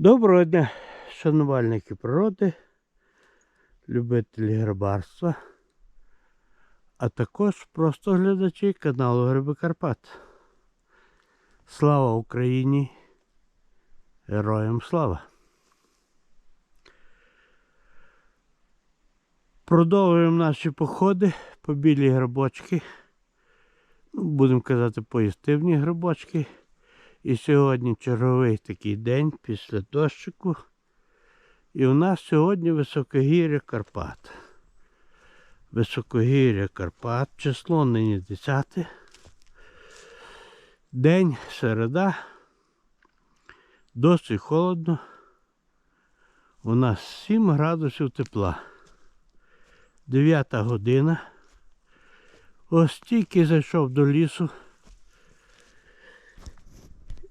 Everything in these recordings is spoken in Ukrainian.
Доброго дня, шанувальники природи, любителі грибарства, а також просто глядачі каналу Гриби Карпат. Слава Україні! Героям слава! Продовжуємо наші походи по білі грибочки. Ну, Будемо казати, поїстивні грибочки. І сьогодні черговий такий день після дощику. І у нас сьогодні високогір'я Карпат. Високогір'я Карпат, число нині 10. День середа. Досить холодно. У нас 7 градусів тепла. 9 година. Ось тільки зайшов до лісу.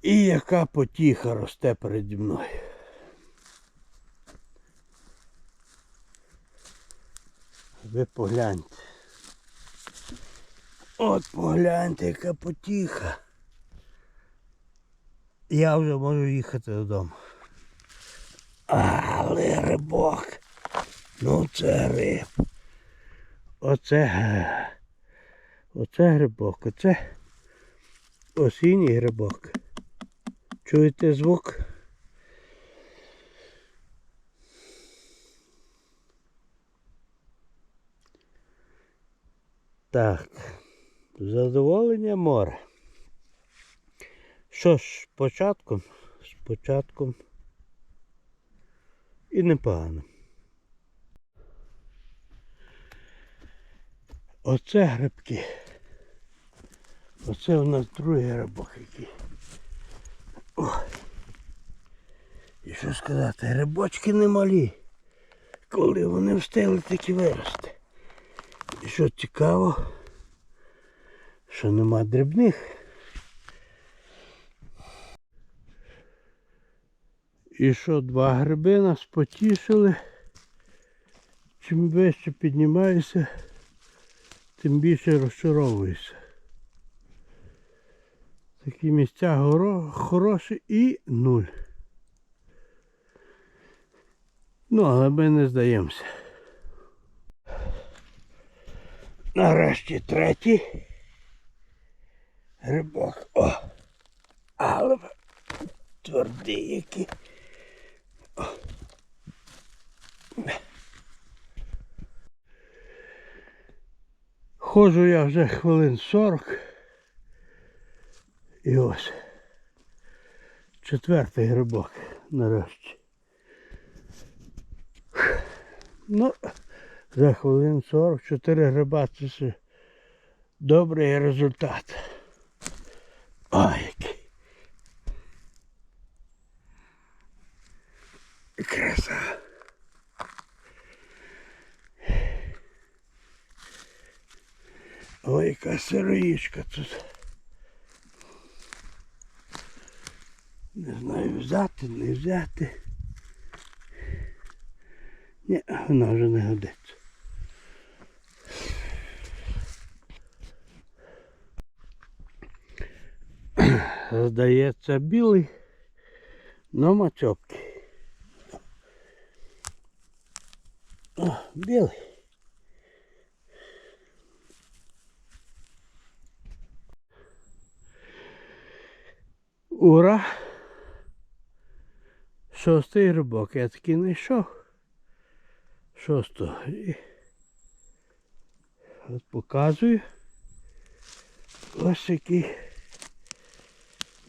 І яка потіха росте переді мною. Ви погляньте. От погляньте, яка потіха. Я вже можу їхати додому. Але рибок. Ну це гриб. Оце. Оце грибок. Оце осінній грибок. Чуєте звук? Так, задоволення море. Що ж, початком, з початком і непогано. Оце грибки. Оце у нас другий грибок який. Ой. І що сказати, грибочки немалі. Коли вони встигли такі вирости. І що цікаво, що нема дрібних. І що два гриби нас потішили. Чим вище піднімаюся, тим більше розчаровуюся. Такі місця горо- хороші і нуль. Ну, але ми не здаємося. Нарешті третій грибок. О! Але твердий який. О. Ходжу я вже хвилин 40. І ось. Четвертий грибок нарешті. Ну, за хвилин 40 4 гриба це ще добрий результат. Ой, який. Краса. Ой, яка сироїшка тут. Не знаю, взяти, не взяти. Ні, вона вже не годиться. Здається, білий, но мацьопки. О, білий. Ура! Шостий рибок я таки не йшов. Шостого. І От показую. Ось який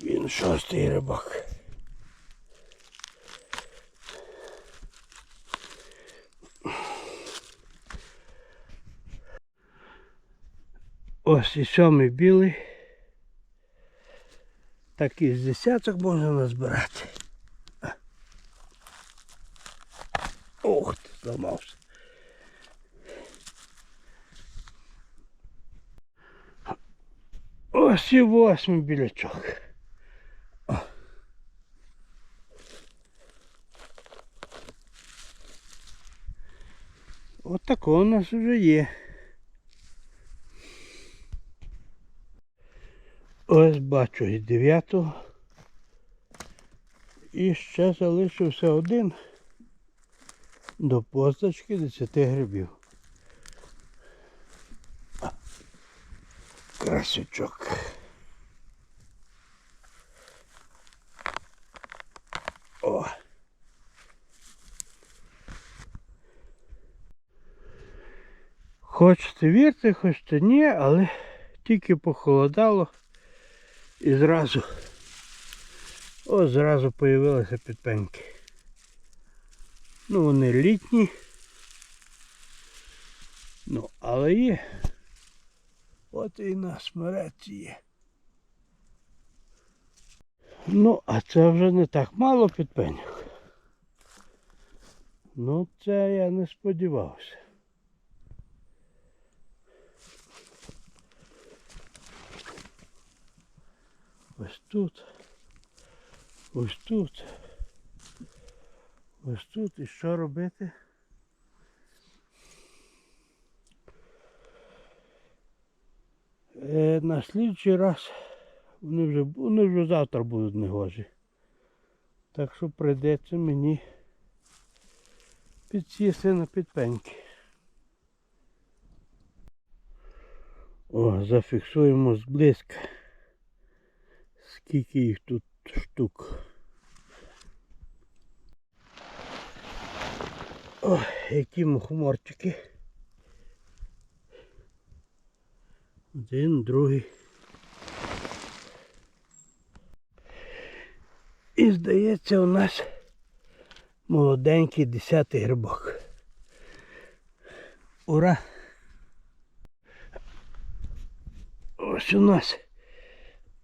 він шостий рибок. Ось і сьомий білий. Так і з десяток можна назбирати. Ох ти, зламався. Ось і восьмий білячок. О. От такого у нас вже є. Ось бачу і дев'ятого. І ще залишився один до позначки 10 грибів. Красючок. О. Хочете вірте, хочете ні, але тільки похолодало і зразу, о, зразу появилися підпеньки. Ну, вони літні. Ну, але є. От і на смереці є. Ну, а це вже не так мало підпеньок. Ну, це я не сподівався. Ось тут. Ось тут. Ось тут. І що робити? Е, на слідчий раз вони вже, вони вже завтра будуть негожі. Так що прийдеться мені підсісти на підпеньки. О, зафіксуємо зблизька. Скільки їх тут штук. О, які мухоморчики. Один, другий. І здається у нас молоденький десятий грибок. Ура! Ось у нас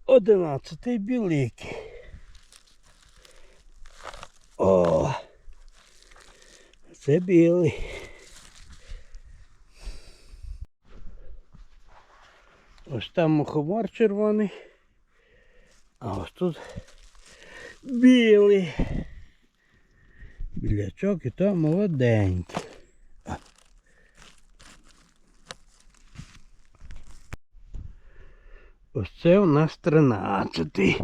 одинадцятий біликий. О! Це білий. Ось там мухомор червоний. А ось тут білий. Білячок і то молоденький. Ось це у нас тринадцятий.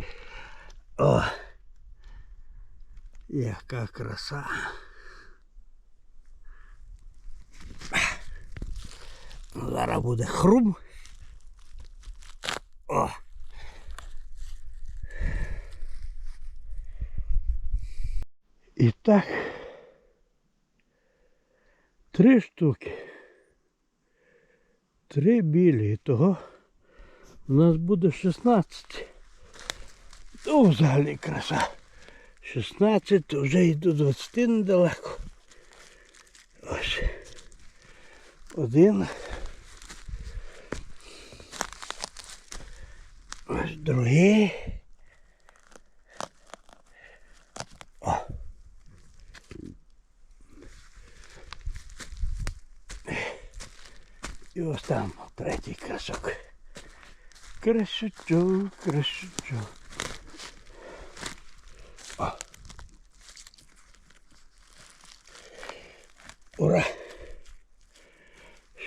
О! Яка краса. Зараз буде хрум. О! І так. Три штуки. Три білі. І того у нас буде 16. Ну, взагалі краса. 16, то вже і до 20 недалеко. Ось. Один. Ось другий. О. І ось там третій красок. Красючок, красючок. О. Ура!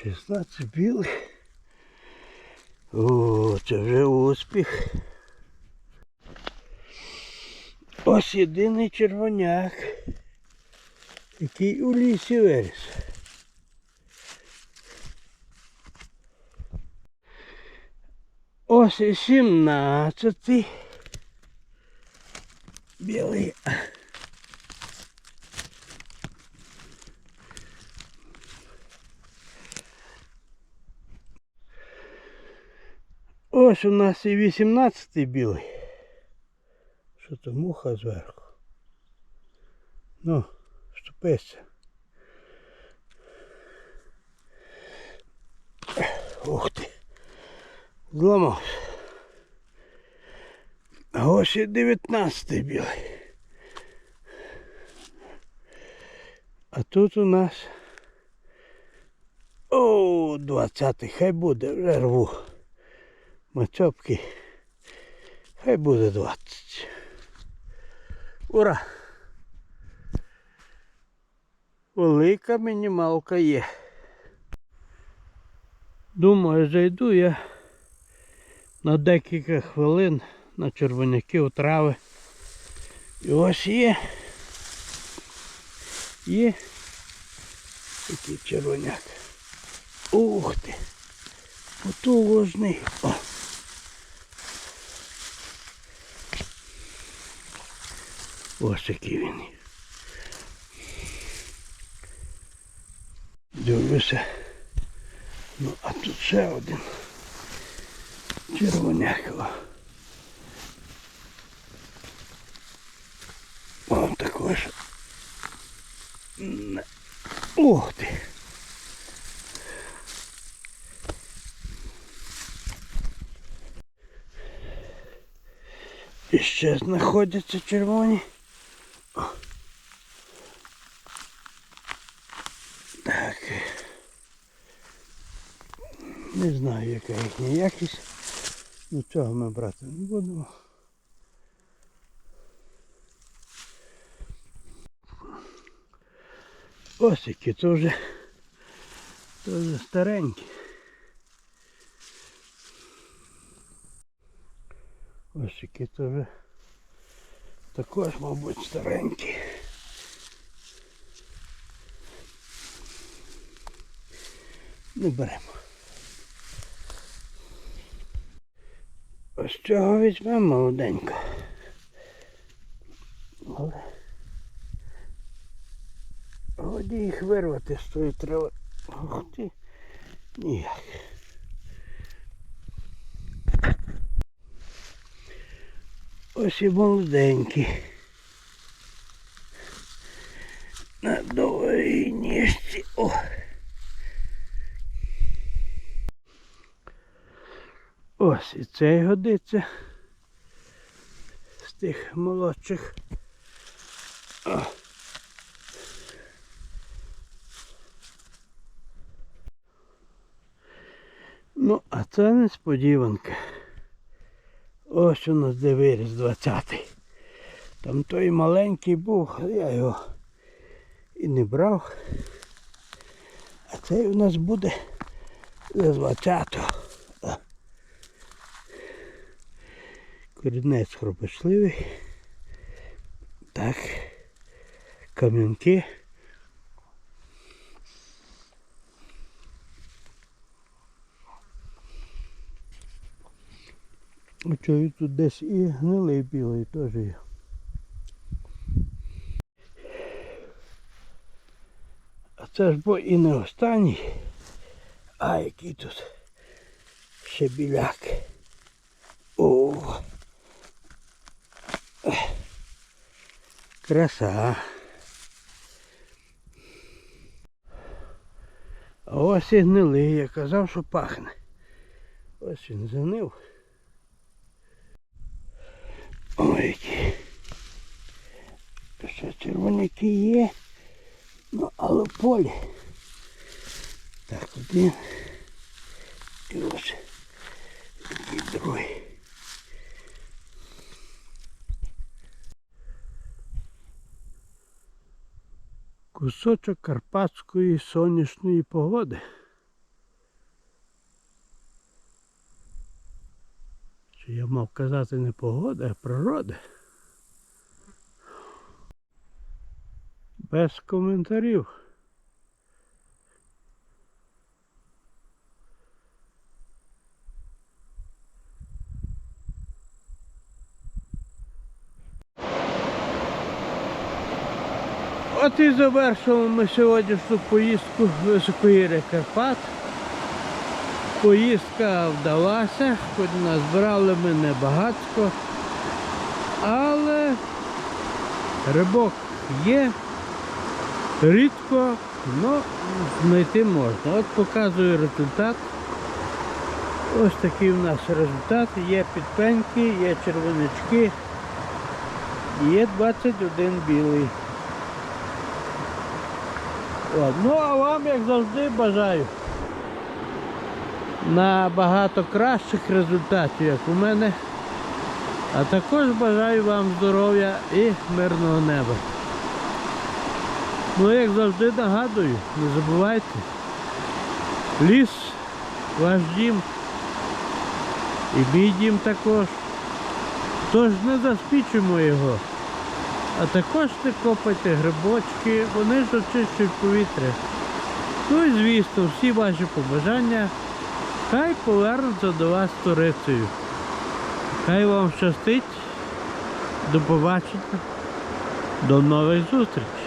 16 білих. О, це вже успіх. Ось єдиний червоняк, який у лісі виріс. Ось і сімнадцятий. Білий. Ось у нас і 18-й білий. Що то муха зверху? Ну, ступися. Ух ти. Зламався. Ось і 19 білий. А тут у нас о, 20 хай буде, вже рву. Мацьопки. Хай буде 20. Ура! Велика мінімалка є. Думаю, зайду я на декілька хвилин на червоняки у трави І ось є. Є такий червоняк. Ух ти! Потужний. О. Ось який він. є. Дивлюся. Ну, а тут ще один. Червоняк. О. О, також. М, Ух ти. І ще знаходяться червоні. Не знаю, яка їхня якість. Ну цього ми брати не будемо. Ось які, вже, це старенькі. Ось які вже також, мабуть, старенькі. Не беремо. Ось цього візьмемо молоденько. Але годі їх вирвати з тої трави. Ух ти. Ніяк. Ось і молоденькі. На довгій ніжці. О. Ось і цей годиться з тих молодших. Ну, а це несподіванка. Ось у нас де виріс 20-й. Там той маленький був, я його і не брав. А цей у нас буде з 20-го. Корінець хропочливий. Так. Кам'янки. Оцей тут десь і гнилий білий теж є. А це ж бо і не останній. А який тут ще біляк. О. Краса. А ось і гнилий, я казав, що пахне. Ось він занив. Ой, які. Ще червоняки є. Ну, але полі. Так, один. І ось. І другий. Кусочок карпатської сонячної погоди. Чи я мав казати не погода, а природа. Без коментарів. От і завершили ми сьогоднішню поїздку високогір'я Карпат. Поїздка вдалася, хоч назбирали ми небагатько, але рибок є, рідко, але знайти можна. От показую результат. Ось такий у нас результат. Є підпеньки, є червонячки, є 21 білий. Ну а вам, як завжди, бажаю набагато кращих результатів, як у мене. А також бажаю вам здоров'я і мирного неба. Ну, як завжди нагадую, не забувайте, ліс, ваш дім і мій дім також. Тож не заспічуємо його, А також не копайте грибочки, вони ж очищують повітря. Ну і звісно, всі ваші побажання хай повернуться до вас турицею. Хай вам щастить. До побачення. До нових зустрічей.